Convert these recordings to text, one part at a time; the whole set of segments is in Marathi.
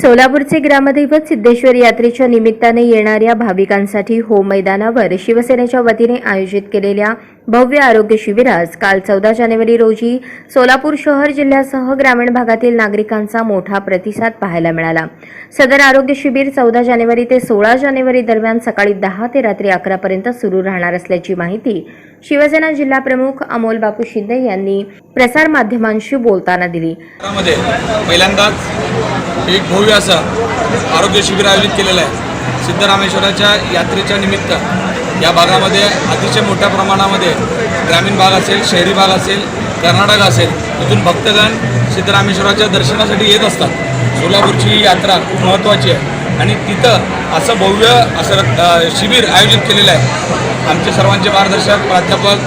सोलापूरचे ग्रामदैवत सिद्धेश्वर यात्रेच्या निमित्ताने येणाऱ्या भाविकांसाठी हो मैदानावर शिवसेनेच्या वतीने आयोजित केलेल्या भव्य आरोग्य शिबिरास काल चौदा जानेवारी रोजी सोलापूर शहर जिल्ह्यासह ग्रामीण भागातील नागरिकांचा मोठा प्रतिसाद पाहायला मिळाला. सदर आरोग्य शिबिर चौदा जानेवारी ते सोळा जानेवारी दरम्यान सकाळी दहा ते रात्री अकरापर्यंत सुरू राहणार असल्याची माहिती शिवसेना जिल्हा प्रमुख अमोल बापू शिंदे यांनी प्रसार माध्यमांशी बोलताना दिली. पहिल्यांदाच एक भव्य असं आरोग्य शिबिर आयोजित केलेलं आहे. सिद्धरामेश्वराच्या यात्रेच्या निमित्त या भागामध्ये अतिशय मोठ्या प्रमाणामध्ये ग्रामीण भाग असेल शहरी भाग असेल कर्नाटक असेल तिथून भक्तगण सिद्धरामेश्वराच्या दर्शनासाठी येत असतात. सोलापूरची ही यात्रा खूप महत्त्वाची आहे. आणि तिथं असं भव्य असं रक्त- शिबिर आयोजित केलेलं आहे. आमचे सर्वांचे मार्गदर्शक प्राध्यापक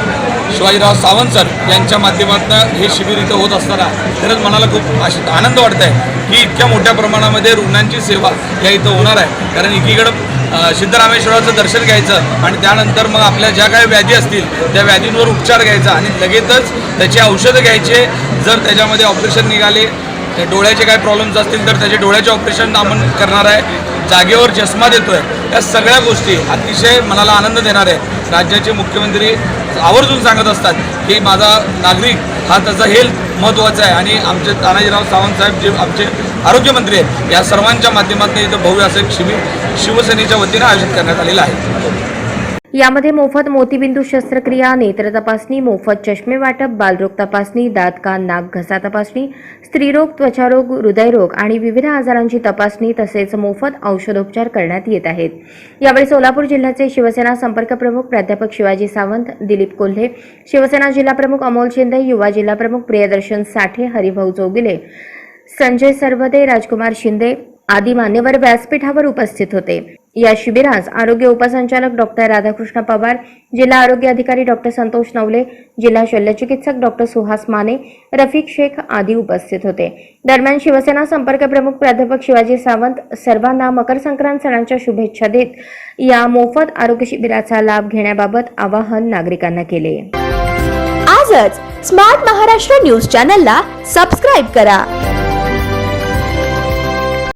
शिवाजीराव सावंत सर यांच्या माध्यमातून हे शिबिर इथं होत असताना खरंच मनाला खूप आश- आनंद वाटत आहे की इतक्या मोठ्या प्रमाणामध्ये रुग्णांची सेवा या इथं होणार आहे. कारण एकीकडं सिद्धरामेश्वराचं दर्शन घ्यायचं आणि त्यानंतर मग आपल्या ज्या काही व्याधी असतील त्या व्याधींवर उपचार घ्यायचा आणि लगेचच त्याची औषधं घ्यायचे. जर त्याच्यामध्ये ऑपरेशन निघाले डोळ्याचे काय प्रॉब्लेम्स असतील तर त्याचे डोळ्याचे ऑपरेशन आपण करणार आहे. जागेवर चष्मा देतो आहे या सगळ्या गोष्टी अतिशय मनाला आनंद देणार आहे. राज्याचे मुख्यमंत्री आवर्जून सांगत असतात की माझा नागरिक हा त्याचा हेल्थ महत्त्वाचा आहे आणि आमचे तानाजीराव सावंत साहेब जे आमचे आरोग्यमंत्री आहेत या सर्वांच्या माध्यमातून इथं भव्य असं एक शिबिर शिवसेनेच्या वतीनं आयोजित करण्यात आलेलं आहे. यामध्ये मोफत मोतीबिंदू शस्त्रक्रिया नेत्र तपासणी मोफत चष्मे वाटप बालरोग तपासणी दात कान नाक घसा तपासणी स्त्रीरोग त्वचारोग हृदयरोग आणि विविध आजारांची तपासणी तसेच मोफत औषधोपचार करण्यात येत आहेत. यावेळी सोलापूर जिल्ह्याचे शिवसेना संपर्क प्रमुख प्राध्यापक शिवाजी सावंत दिलीप कोल्हे शिवसेना जिल्हा प्रमुख अमोल शिंदे युवा जिल्हा प्रमुख प्रियदर्शन साठे हरिभाऊ चौगिले संजय सरवदे राजकुमार शिंदे आदी मान्यवर व्यासपीठावर उपस्थित होते. या शिबिरास आरोग्य उपसंचालक डॉक्टर राधाकृष्ण पवार जिल्हा आरोग्य अधिकारी डॉक्टर संतोष नवले जिल्हा शल्यचिकित्सक डॉक्टर सुहास माने रफिक शेख आदी उपस्थित होते. दरम्यान शिवसेना संपर्क प्रमुख प्राध्यापक शिवाजी सावंत सर्वांना मकर संक्रांत सणाच्या शुभेच्छा देत या मोफत आरोग्य शिबिराचा लाभ घेण्याबाबत आवाहन नागरिकांना केले. आजच स्मार्ट महाराष्ट्र न्यूज चॅनलला सबस्क्राईब करा.